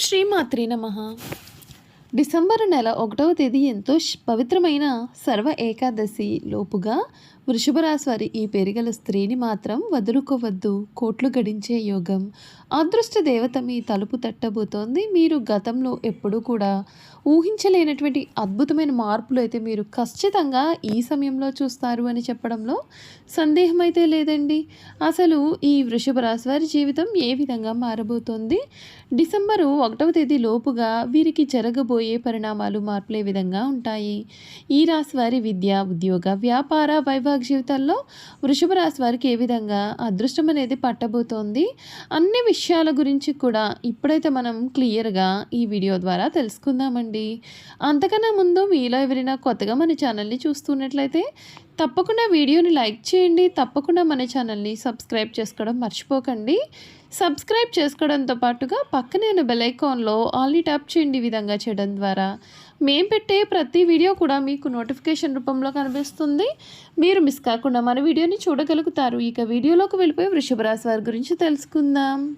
శ్రీమాత్రి నమ. డిసెంబర్ నెల ఒకటవ తేదీ ఎంతో పవిత్రమైన సర్వ ఏకాదశి లోపుగా వృషభరాశి వారి ఈ పెరిగల స్త్రీని మాత్రం వదులుకోవద్దు. కోట్లు గడించే యోగం. అదృష్ట దేవత మీ తలుపు తట్టబోతోంది. మీరు గతంలో ఎప్పుడూ కూడా ఊహించలేనటువంటి అద్భుతమైన మార్పులు అయితే మీరు ఖచ్చితంగా ఈ సమయంలో చూస్తారు అని చెప్పడంలో సందేహం అయితే లేదండి. అసలు ఈ వృషభ రాశి వారి జీవితం ఏ విధంగా మారబోతోంది? డిసెంబరు ఒకటవ తేదీ లోపుగా వీరికి జరగబోయే పరిణామాలు మార్పులే విధంగా ఉంటాయి? ఈ రాశి వారి విద్య ఉద్యోగ వ్యాపార వైవాహిక జీవితాల్లో వృషభ రాశి వారికి ఏ విధంగా అదృష్టం అనేది పట్టబోతోంది? అన్ని విషయాల గురించి కూడా ఇప్పుడైతే మనం క్లియర్గా ఈ వీడియో ద్వారా తెలుసుకుందామండి. అంతకన్నా ముందు మీలో ఎవరైనా కొత్తగా మన ఛానల్ని చూస్తున్నట్లయితే తప్పకుండా వీడియోని లైక్ చేయండి. తప్పకుండా మన ఛానల్ని సబ్స్క్రైబ్ చేసుకోవడం మర్చిపోకండి. సబ్స్క్రైబ్ చేసుకోవడంతో పాటుగా పక్కనే ఉన్న బెల్ ఐకాన్లో ఆల్ని ట్యాప్ చేయండి ఈ విధంగా చేయడం ద్వారా. మేము పెట్టే ప్రతి వీడియో కూడా మీకు నోటిఫికేషన్ రూపంలో కనిపిస్తుంది. మీరు మిస్ కాకుండా మన వీడియోని చూడగలుగుతారు. ఇక వీడియోలోకి వెళ్ళిపోయి వృషభ రాశి వారి గురించి తెలుసుకుందాం.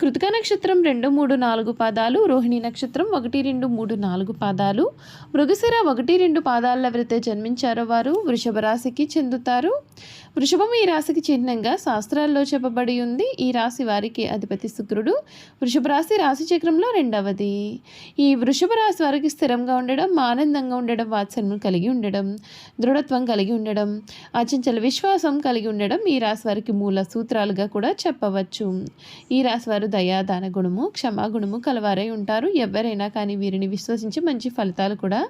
కృతిక నక్షత్రం రెండు మూడు నాలుగు పాదాలు రోహిణి నక్షత్రం ఒకటి రెండు మూడు నాలుగు పాదాలు. మృగశిర ఒకటి రెండు పాదాల్లో ఎవరైతే జన్మించారో వారు వృషభ రాశికి చెందుతారు. వృషభం ఈ రాశికి చిహ్నంగా శాస్త్రాల్లో చెప్పబడి ఉంది. ఈ రాశి వారికి అధిపతి శుక్రుడు. వృషభ రాశి రాశి చక్రంలో రెండవది. ఈ వృషభ రాశి వారికి స్థిరంగా ఉండడం ఆనందంగా ఉండడం వాత్సల్యం కలిగి ఉండడం దృఢత్వం కలిగి ఉండడం అచంచల విశ్వాసం కలిగి ఉండడం ఈ రాశి వారికి మూల సూత్రాలుగా కూడా చెప్పవచ్చు. ఈ రాశి వారు దయా దాన గుణము క్షమాగుణము కలవారై ఉంటారు. ఎవరైనా కానీ వీరిని విశ్వసించి మంచి ఫలితాలు కూడా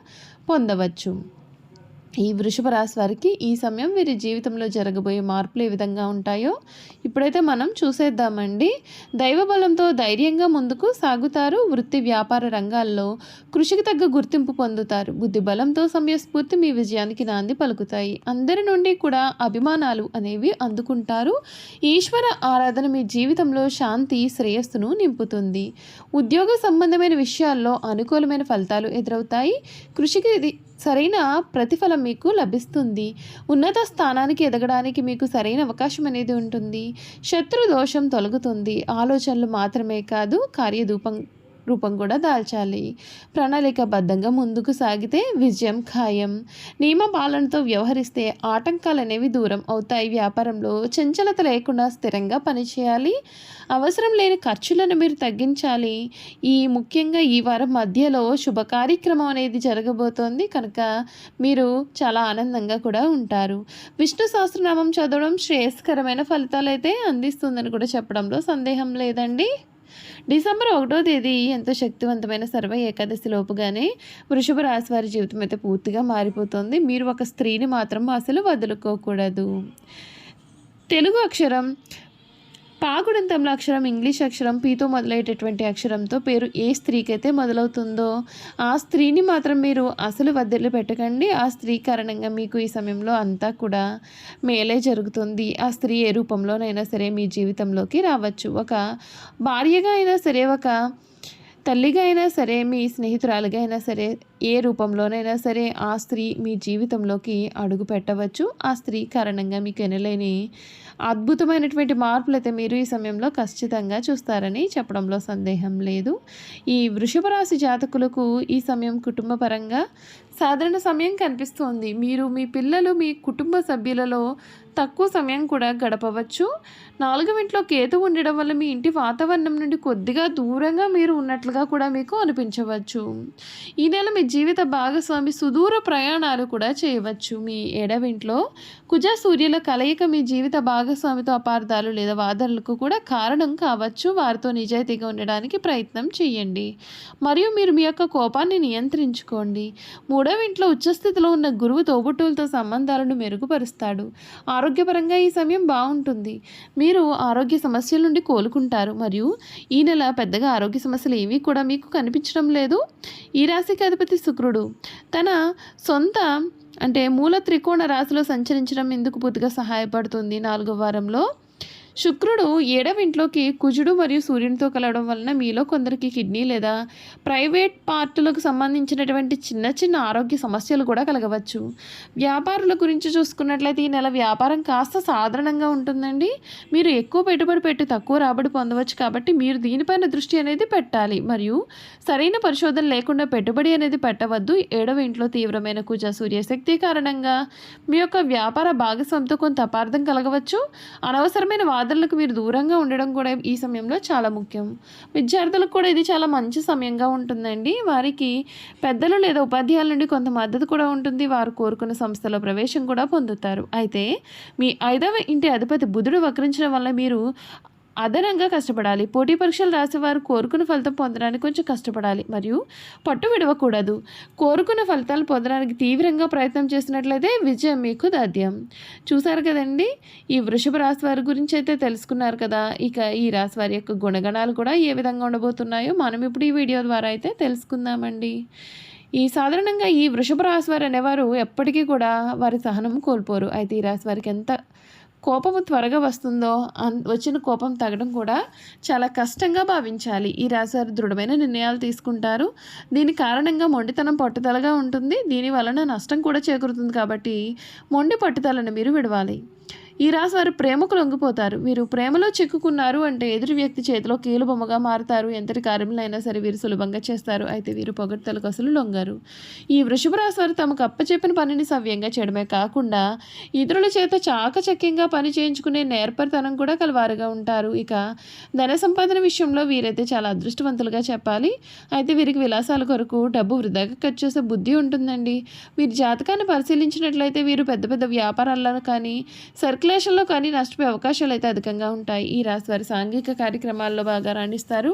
పొందవచ్చు. ఈ వృషభ రాశి వారికి ఈ సమయం వీరి జీవితంలో జరగబోయే మార్పులు ఏ విధంగా ఉంటాయో ఇప్పుడైతే మనం చూసేద్దామండి. దైవ బలంతో ధైర్యంగా ముందుకు సాగుతారు. వృత్తి వ్యాపార రంగాల్లో కృషికి తగ్గ గుర్తింపు పొందుతారు. బుద్ధి బలంతో సమయస్ఫూర్తి మీ విజయానికి నాంది పలుకుతాయి. అందరి నుండి కూడా అభిమానాలు అనేవి అందుకుంటారు. ఈశ్వర ఆరాధన మీ జీవితంలో శాంతి శ్రేయస్సును నింపుతుంది. ఉద్యోగ సంబంధమైన విషయాల్లో అనుకూలమైన ఫలితాలు ఎదురవుతాయి. కృషికి ఇది సరైన ప్రతిఫలం మీకు లభిస్తుంది. ఉన్నత స్థానానికి ఎదగడానికి మీకు సరైన అవకాశం అనేది ఉంటుంది. శత్రు దోషం తొలగుతుంది. ఆలోచనలు మాత్రమే కాదు కార్యదూపం రూపం కూడా దాల్చాలి. ప్రణాళికబద్ధంగా ముందుకు సాగితే విజయం ఖాయం. నియమ పాలనతో వ్యవహరిస్తే ఆటంకాలు అనేవి దూరం అవుతాయి. వ్యాపారంలో చంచలత లేకుండా స్థిరంగా పనిచేయాలి. అవసరం లేని ఖర్చులను మీరు తగ్గించాలి. ఈ ముఖ్యంగా ఈ వారం మధ్యలో శుభ కార్యక్రమం అనేది జరగబోతోంది. కనుక మీరు చాలా ఆనందంగా కూడా ఉంటారు. విష్ణు సహస్రనామం చదవడం శ్రేయస్కరమైన ఫలితాలు అయితే అందిస్తుందని కూడా చెప్పడంలో సందేహం లేదండి. డిసెంబర్ ఒకటో తేదీ ఎంతో శక్తివంతమైన సర్వ ఏకాదశి లోపుగానే వృషభ రాశి వారి జీవితం అయితే పూర్తిగా మారిపోతుంది. మీరు ఒక స్త్రీని మాత్రం అసలు వదులుకోకూడదు. తెలుగు అక్షరం పాకుడంతంలో అక్షరం ఇంగ్లీష్ అక్షరం పీతో మొదలయ్యేటటువంటి అక్షరంతో పేరు ఏ స్త్రీకి అయితే మొదలవుతుందో ఆ స్త్రీని మాత్రం మీరు అసలు వద్దలు పెట్టకండి. ఆ స్త్రీ కారణంగా మీకు ఈ సమయంలో అంతా కూడా మేలే జరుగుతుంది. ఆ స్త్రీ ఏ రూపంలోనైనా సరే మీ జీవితంలోకి రావచ్చు. ఒక భార్యగా అయినా సరే ఒక తల్లిగా అయినా సరే మీ స్నేహితురాలుగా అయినా సరే ఏ రూపంలోనైనా సరే ఆ స్త్రీ మీ జీవితంలోకి అడుగు పెట్టవచ్చు. ఆ స్త్రీ కారణంగా మీకు ఎనలేని అద్భుతమైనటువంటి మార్పులు అయితే మీరు ఈ సమయంలో ఖచ్చితంగా చూస్తారని చెప్పడంలో సందేహం లేదు. ఈ వృషభ రాశి జాతకులకు ఈ సమయం కుటుంబ పరంగా సాధారణ సమయం కనిపిస్తోంది. మీరు మీ పిల్లలు మీ కుటుంబ సభ్యులలో తక్కువ సమయం కూడా గడపవచ్చు. నాలుగవ ఇంట్లో కేతు ఉండడం వల్ల మీ ఇంటి వాతావరణం నుండి కొద్దిగా దూరంగా మీరు ఉన్నట్లుగా కూడా మీకు అనిపించవచ్చు. ఈ నెల మీ జీవిత భాగస్వామి సుదూర ప్రయాణాలు కూడా చేయవచ్చు. మీ ఏడవింట్లో కుజ సూర్యుల కలయిక మీ జీవిత భాగస్వామితో అపార్థాలు లేదా వాదనలకు కూడా కారణం కావచ్చు. వారితో నిజాయితీగా ఉండడానికి ప్రయత్నం చేయండి. మరియు మీరు మీ యొక్క కోపాన్ని నియంత్రించుకోండి. మూడవ ఇంట్లో ఉచ్చస్థితిలో ఉన్న గురువు తోబుట్టువులతో సంబంధాలను మెరుగుపరుస్తాడు. ఆరోగ్యపరంగా ఈ సమయం బాగుంటుంది. మీరు ఆరోగ్య సమస్యల నుండి కోలుకుంటారు. మరియు ఈ నెల పెద్దగా ఆరోగ్య సమస్యలు ఏవీ కూడా మీకు కనిపించడం లేదు. ఈ రాశికి అధిపతి శుక్రుడు. తన సొంత అంటే మూల త్రికోణ రాశిలో సంచరించడం ఎందుకు పూర్తిగా సహాయపడుతుంది నాలుగో వారంలో? శుక్రుడు ఏడవింట్లోకి కుజుడు మరియు సూర్యునితో కలవడం వలన మీలో కొందరికి కిడ్నీ లేదా ప్రైవేట్ పార్టులకు సంబంధించినటువంటి చిన్న చిన్న ఆరోగ్య సమస్యలు కూడా కలగవచ్చు. వ్యాపారుల గురించి చూసుకున్నట్లయితే ఈ నెల వ్యాపారం కాస్త సాధారణంగా ఉంటుందండి. మీరు ఎక్కువ పెట్టుబడి పెట్టి తక్కువ రాబడి పొందవచ్చు కాబట్టి మీరు దీనిపైన దృష్టి అనేది పెట్టాలి. మరియు సరైన పరిశోధన లేకుండా పెట్టుబడి అనేది పెట్టవద్దు. ఏడవ ఇంట్లో తీవ్రమైన కుజ సూర్యశక్తి కారణంగా మీ యొక్క వ్యాపార భాగస్వామితో కొంత అపార్థం కలగవచ్చు. అనవసరమైన బాధలకు మీరు దూరంగా ఉండడం కూడా ఈ సమయంలో చాలా ముఖ్యం. విద్యార్థులకు కూడా ఇది చాలా మంచి సమయంగా ఉంటుందండి. వారికి పెద్దలు లేదా ఉపాధ్యాయుల నుండి కొంత మద్దతు కూడా ఉంటుంది. వారు కోరుకున్న సంస్థలో ప్రవేశం కూడా పొందుతారు. అయితే మీ ఐదవ ఇంటి అధిపతి బుధుడు వక్రించడం వల్ల మీరు అదనంగా కష్టపడాలి. పోటీ పరీక్షలు రాసేవారు కోరుకున్న ఫలితం పొందడానికి కొంచెం కష్టపడాలి. మరియు పట్టు విడవకూడదు. కోరుకున్న ఫలితాలు పొందడానికి తీవ్రంగా ప్రయత్నం చేసినట్లయితే విజయం మీకు దాద్యం. చూసారు కదండి? ఈ వృషభ రాశి వారి గురించి అయితే తెలుసుకున్నారు కదా? ఇక ఈ రాశి వారి యొక్క గుణగణాలు కూడా ఏ విధంగా ఉండబోతున్నాయో మనం ఇప్పుడు ఈ వీడియో ద్వారా అయితే తెలుసుకుందామండి. ఈ సాధారణంగా ఈ వృషభ రాశి వారు అనేవారు ఎప్పటికీ కూడా వారి సహనం కోల్పోరు. అయితే ఈ రాశి వారికి ఎంత కోపము త్వరగా వస్తుందో అన్ వచ్చిన కోపం తగ్గడం కూడా చాలా కష్టంగా భావించాలి. ఈ రాశారు దృఢమైన నిర్ణయాలు తీసుకుంటారు. దీని కారణంగా మొండితనం పట్టుదలగా ఉంటుంది. దీని వలన నష్టం కూడా చేకూరుతుంది కాబట్టి మొండి పట్టుదలను మీరు విడవాలి. ఈ రాశి వారు ప్రేమకు లొంగిపోతారు. వీరు ప్రేమలో చిక్కుకున్నారు అంటే ఎదురు వ్యక్తి చేతిలో కీలుబొమ్మగా మారుతారు. ఎంతటి కార్యములైనా సరే వీరు సులభంగా చేస్తారు. అయితే వీరు పొగడ్తలకు అసలు లొంగారు. ఈ వృషభ రాశి వారు తమకు అప్పచెప్పిన పనిని సవ్యంగా చేయడమే కాకుండా ఇతరుల చేత చాకచక్యంగా పని చేయించుకునే నేర్పరితనం కూడా కలవారుగా ఉంటారు. ఇక ధన సంపాదన విషయంలో వీరైతే చాలా అదృష్టవంతులుగా చెప్పాలి. అయితే వీరికి విలాసాల కొరకు డబ్బు వృధాగా ఖర్చు చేసే బుద్ధి ఉంటుందండి. వీరి జాతకాన్ని పరిశీలించినట్లయితే వీరు పెద్ద పెద్ద వ్యాపారాల్లో కానీ సర్కిల్ విశ్లేషణలో కానీ నష్టపోయే అవకాశాలు అయితే అధికంగా ఉంటాయి. ఈ రాశి వారి సాంఘిక కార్యక్రమాల్లో బాగా రాణిస్తారు.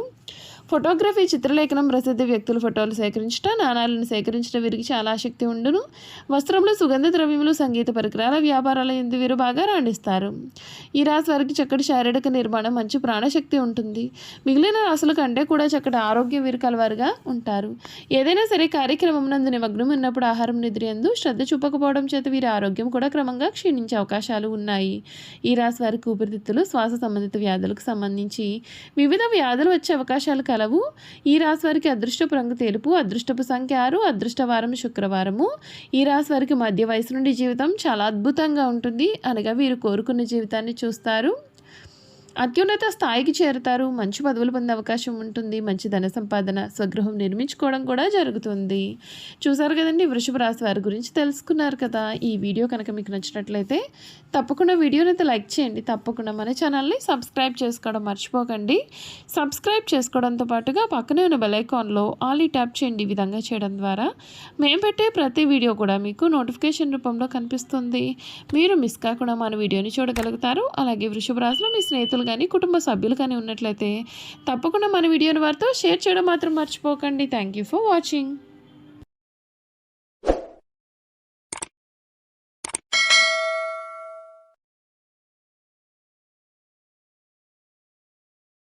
ఫోటోగ్రఫీ చిత్రలేఖనం ప్రసిద్ధ వ్యక్తుల ఫోటోలు సేకరించడం నాణాలను సేకరించడం వీరికి చాలా ఆసక్తి ఉండును. వస్త్రంలో సుగంధ ద్రవ్యములు సంగీత పరికరాల వ్యాపారాల ఎందు వీరు బాగా రాణిస్తారు. ఈ రాశి వారికి చక్కటి శారీరక నిర్మాణం మంచి ప్రాణశక్తి ఉంటుంది. మిగిలిన రాశుల కంటే కూడా చక్కటి ఆరోగ్యం వీరు కలవారుగా ఉంటారు. ఏదైనా సరే కార్యక్రమం నందు నిమగ్నం ఉన్నప్పుడు ఆహారం నిద్ర ఎందు శ్రద్ధ చూపకపోవడం చేత వీరి ఆరోగ్యం కూడా క్రమంగా క్షీణించే అవకాశాలు ఉన్నాయి. ఈ రాశి వారికి ఊపిరితిత్తులు శ్వాస సంబంధిత వ్యాధులకు సంబంధించి వివిధ వ్యాధులు వచ్చే అవకాశాలు కలవు ఈ రాశి వారికి అదృష్టపు రంగు తెలుపు అదృష్టపు సంఖ్య ఆరు అదృష్టవారం శుక్రవారము. ఈ రాశి వారికి మధ్య వయసు నుండి జీవితం చాలా అద్భుతంగా ఉంటుంది. అనగా వీరు కోరుకున్న జీవితాన్ని చూస్తారు. అత్యున్నత స్థాయికి చేరుతారు. మంచి పదవులు పొందే అవకాశం ఉంటుంది. మంచి ధన సంపాదన స్వగృహం నిర్మించుకోవడం కూడా జరుగుతుంది. చూసారు కదండి వృషభ రాశి వారి గురించి తెలుసుకున్నారు కదా. ఈ వీడియో కనుక మీకు నచ్చినట్లయితే తప్పకుండా వీడియోని అయితే లైక్ చేయండి. తప్పకుండా మన ఛానల్ని సబ్స్క్రైబ్ చేసుకోవడం మర్చిపోకండి. సబ్స్క్రైబ్ చేసుకోవడంతో పాటుగా పక్కనే ఉన్న బెలైకాన్లో ఆలీ ట్యాప్ చేయండి ఈ విధంగా చేయడం ద్వారా. మేము పెట్టే ప్రతి వీడియో కూడా మీకు నోటిఫికేషన్ రూపంలో కనిపిస్తుంది. మీరు మిస్ కాకుండా మన వీడియోని చూడగలుగుతారు. అలాగే వృషభ రాశిలో మీ స్నేహితులు కానీ కుటుంబ సభ్యులు కానీ ఉన్నట్లయితే తప్పకుండా మన వీడియోని వారితో షేర్ చేయడం మాత్రం మర్చిపోకండి. Thank you for watching